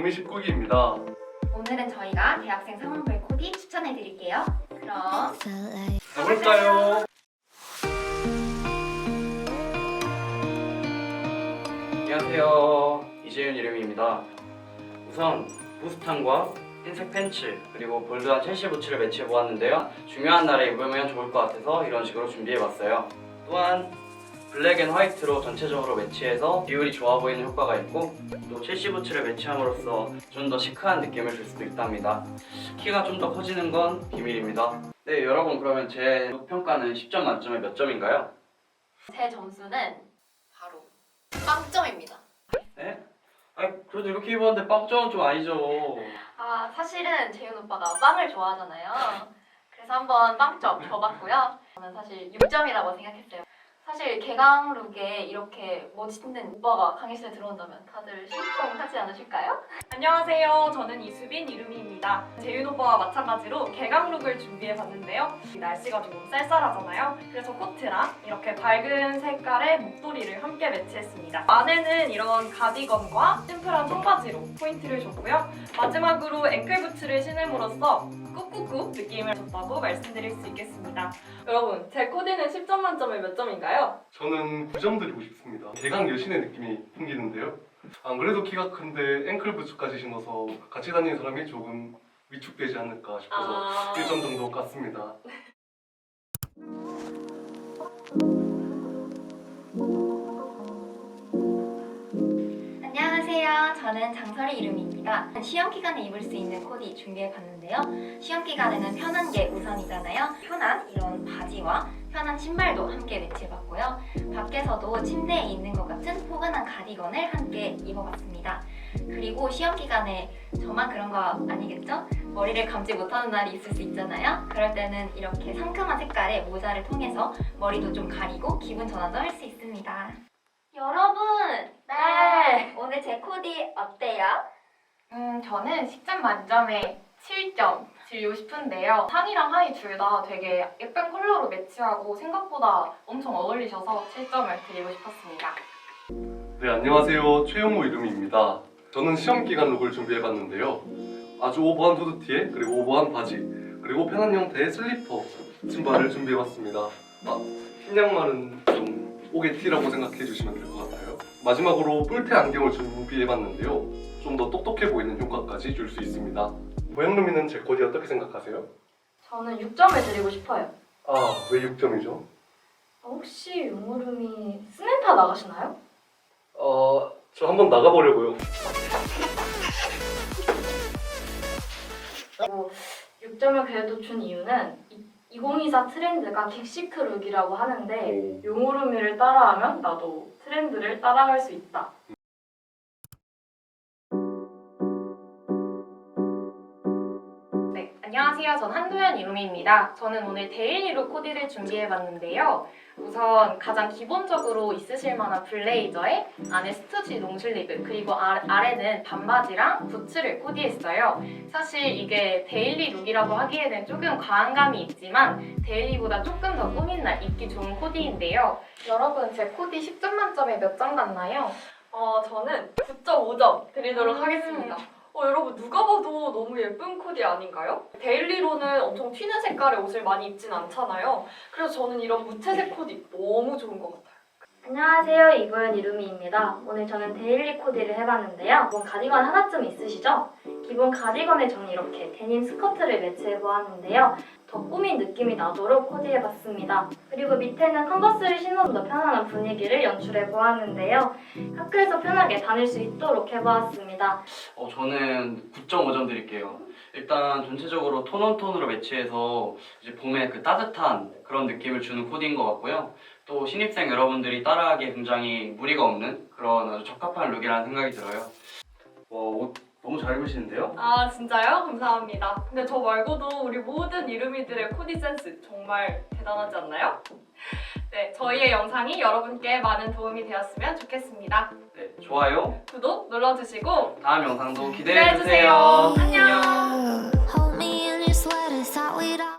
이름입니다. 오늘은 저희가 대학생 상황별 코디 추천해 드릴게요. 그럼 가볼까요? 안녕하세요. 이재윤 이름입니다. 우선 부스탄과 흰색 팬츠 그리고 볼드한 첼시 부츠를 매치해 보았는데요. 중요한 날에 입으면 좋을 것 같아서 이런 식으로 준비해 봤어요. 또한 블랙 앤 화이트로 전체적으로 매치해서 비율이 좋아 보이는 효과가 있고 또 첼시 부츠를 매치함으로써 좀 더 시크한 느낌을 줄 수도 있답니다. 키가 좀 더 커지는 건 비밀입니다. 네, 여러분 그러면 제룩 평가는 10점 만점에 몇 점인가요? 제 점수는 바로 빵점입니다. 네? 아, 그래도 이렇게 입었는데 빵점은 좀 아니죠. 아 사실은 재윤 오빠가 빵을 좋아하잖아요. 그래서 한번 빵점 줘봤고요. 저는 사실 6점이라고 생각했어요. 사실 개강룩에 이렇게 멋있는 오빠가 강의실에 들어온다면 다들 심쿵하지 않으실까요? 안녕하세요. 저는 이수빈 이루미입니다. 재윤 오빠와 마찬가지로 개강룩을 준비해봤는데요. 날씨가 조금 쌀쌀하잖아요. 그래서 코트랑 이렇게 밝은 색깔의 목도리를 함께 매치했습니다. 안에는 이런 가디건과 심플한 포인트를 줬고요. 마지막으로 앵클부츠를 신음으로써 꾹꾹꾹 느낌을 줬다고 말씀드릴 수 있겠습니다. 여러분, 제 코디는 10점 만점에 몇 점인가요? 저는 9점 드리고 싶습니다. 대강 여신의 느낌이 풍기는데요. 안 그래도 키가 큰데 앵클 부츠까지 신어서 같이 다니는 사람이 조금 위축되지 않을까 싶어서 아... 1점 정도 깠습니다. 저는 장설이 이름입니다. 시험 기간에 입을 수 있는 코디 준비해 봤는데요. 시험 기간에는 편한 게 우선이잖아요. 편한 이런 바지와 편한 신발도 함께 매치해 봤고요. 밖에서도 침대에 있는 것 같은 포근한 가디건을 함께 입어봤습니다. 그리고 시험 기간에 저만 그런 거 아니겠죠? 머리를 감지 못하는 날이 있을 수 있잖아요. 그럴 때는 이렇게 상큼한 색깔의 모자를 통해서 머리도 좀 가리고 기분 전환도 할 수 있습니다. 여러분, 네. 코디 어때요? 음, 저는 10점 만점에 7점 드리고 싶은데요. 상의랑 하의 둘 다 되게 예쁜 컬러로 매치하고 생각보다 엄청 어울리셔서 7점을 드리고 싶었습니다. 네, 안녕하세요. 최용호 이름입니다. 저는 시험 기간 룩을 준비해봤는데요. 아주 오버한 후드티에 그리고 오버한 바지 그리고 편한 형태의 슬리퍼 신발을 준비해봤습니다. 아, 흰 양말은 좀 오게 티라고 생각해 주시면 될 것 같아요. 마지막으로 뿔테 안경을 준비해봤는데요. 좀 더 똑똑해 보이는 효과까지 줄 수 있습니다. 모양루미는 제 코디 어떻게 생각하세요? 저는 6점을 드리고 싶어요. 아, 왜 6점이죠? 혹시 용무름이 스넨타 나가시나요? 어, 저 한번 나가보려고요. 6점을 그래도 준 이유는 2024 트렌드가 객시크 룩이라고 하는데 용무름이를 따라하면 나도 트렌드를 따라갈 수 있다. 네, 안녕하세요. 전 한도현 이루미입니다. 저는 오늘 데일리룩 코디를 준비해봤는데요. 우선 가장 기본적으로 있으실 만한 블레이저에 안에 스투치 롱슬리브 그리고 아, 아래는 반바지랑 부츠를 코디했어요. 사실 이게 데일리 룩이라고 하기에는 조금 과한 감이 있지만 데일리보다 조금 더 꾸민 날 입기 좋은 코디인데요. 여러분 제 코디 10점 만점에 몇점 같나요? 어, 저는 9.5점 드리도록 음. 하겠습니다. 어, 여러분 누가 봐도 너무 예쁜 코디 아닌가요? 데일리로는 엄청 튀는 색깔의 옷을 많이 입진 않잖아요. 그래서 저는 이런 무채색 코디 너무 좋은 것 같아요. 안녕하세요. 이보연 이루미입니다. 오늘 저는 데일리 코디를 해봤는데요. 기본 가디건 하나쯤 있으시죠? 기본 가디건에 저는 이렇게 데님 스커트를 매치해보았는데요. 더 꾸민 느낌이 나도록 코디해봤습니다. 그리고 밑에는 컨버스를 신어도 더 편안한 분위기를 연출해보았는데요. 학교에서 편하게 다닐 수 있도록 해보았습니다. 어, 저는 9.5점 드릴게요. 일단 전체적으로 톤 온 톤으로 매치해서 이제 봄에 그 따뜻한 그런 느낌을 주는 코디인 것 같고요. 또 신입생 여러분들이 따라하기에 굉장히 무리가 없는 그런 아주 적합한 룩이라는 생각이 들어요. 와, 옷 너무 잘 입으시는데요? 아 진짜요? 감사합니다. 근데 저 말고도 우리 모든 이루미들의 코디 센스 정말 대단하지 않나요? 네, 저희의 영상이 여러분께 많은 도움이 되었으면 좋겠습니다. 네, 좋아요. 구독 눌러주시고 다음 영상도 기대해 기대해주세요. 주세요. 안녕. Hold me in your sweater, thought we'd